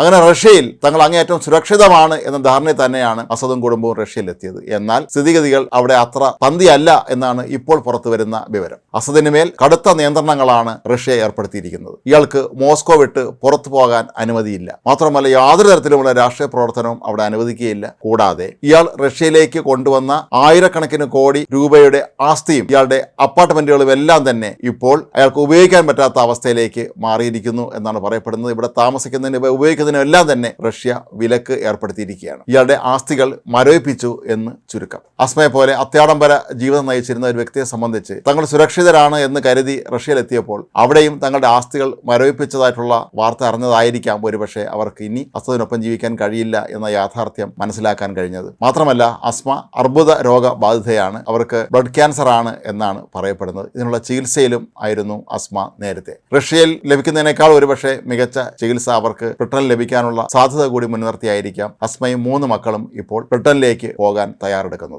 അങ്ങനെ റഷ്യയിൽ തങ്ങൾ അങ്ങേയറ്റം സുരക്ഷിതമാണ് എന്ന ധാരണയിൽ തന്നെയാണ് അസദും കുടുംബവും റഷ്യയിൽ എത്തിയത് എന്നാൽ സ്ഥിതിഗതികൾ അവിടെ അത്ര പന്തിയല്ല എന്നാണ് ഇപ്പോൾ പുറത്തു വരുന്ന വിവരം. അസദിന് മേൽ കടുത്ത നിയന്ത്രണങ്ങളാണ് റഷ്യ ഏർപ്പെടുത്തിയിരിക്കുന്നത്. ഇയാൾക്ക് മോസ്കോ വിട്ട് പുറത്തു പോകാൻ അനുമതിയില്ല. മാത്രമല്ല യാതൊരു തരത്തിലുമുള്ള രാഷ്ട്രീയ പ്രവർത്തനവും അവിടെ അനുവദിക്കുകയില്ല. കൂടാതെ ഇയാൾ റഷ്യയിലേക്ക് കൊണ്ടുവന്ന ആയിരക്കണക്കിന് കോടി രൂപയുടെ ആസ്തിയും ഇയാളുടെ അപ്പാർട്ട്മെന്റുകളും എല്ലാം തന്നെ ഇപ്പോൾ അയാൾക്ക് ഉപയോഗിക്കാൻ പറ്റാത്ത അവസ്ഥയിലേക്ക് മാറിയിരിക്കുന്നു എന്നാണ് പറയപ്പെടുന്നത്. ഇവിടെ താമസിക്കുന്നതിന് ഇവ എല്ലാം തന്നെ റഷ്യ വിലക്ക് ഏർപ്പെടുത്തിയിരിക്കുകയാണ്. ഇയാളുടെ ആസ്തികൾ മരവിപ്പിച്ചു എന്ന് ചുരുക്കം. അസ്മയെ പോലെ അത്യാഡംബര ജീവിതം നയിച്ചിരുന്ന ഒരു വ്യക്തിയെ സംബന്ധിച്ച് തങ്ങൾ സുരക്ഷിതരാണ് എന്ന് കരുതി റഷ്യയിലെത്തിയപ്പോൾ അവിടെയും തങ്ങളുടെ ആസ്തികൾ മരവിപ്പിച്ചതായിട്ടുള്ള വാർത്ത അറിഞ്ഞതായിരിക്കാം ഒരുപക്ഷെ അവർക്ക് ഇനി അസദിനൊപ്പം ജീവിക്കാൻ കഴിയില്ല എന്ന യാഥാർത്ഥ്യം മനസ്സിലാക്കാൻ കഴിഞ്ഞത്. മാത്രമല്ല അസ്മ അർബുദ രോഗബാധിതയാണ് അവർക്ക് ബ്ലഡ് ക്യാൻസർ ആണ് എന്നാണ് പറയപ്പെടുന്നത്. ഇതിനുള്ള ചികിത്സയിലും ആയിരുന്നു അസ്മ നേരത്തെ. റഷ്യയിൽ ലഭിക്കുന്നതിനേക്കാൾ ഒരുപക്ഷെ മികച്ച ചികിത്സ അവർക്ക് ബ്രിട്ടനിൽ ലഭിക്കാനുള്ള സാധ്യത കൂടി മുൻനിർത്തിയായിരിക്കാം അസ്മയും മൂന്ന് മക്കളും ഇപ്പോൾ ബ്രിട്ടനിലേക്ക് പോകാൻ തയ്യാറെടുക്കുന്നത്.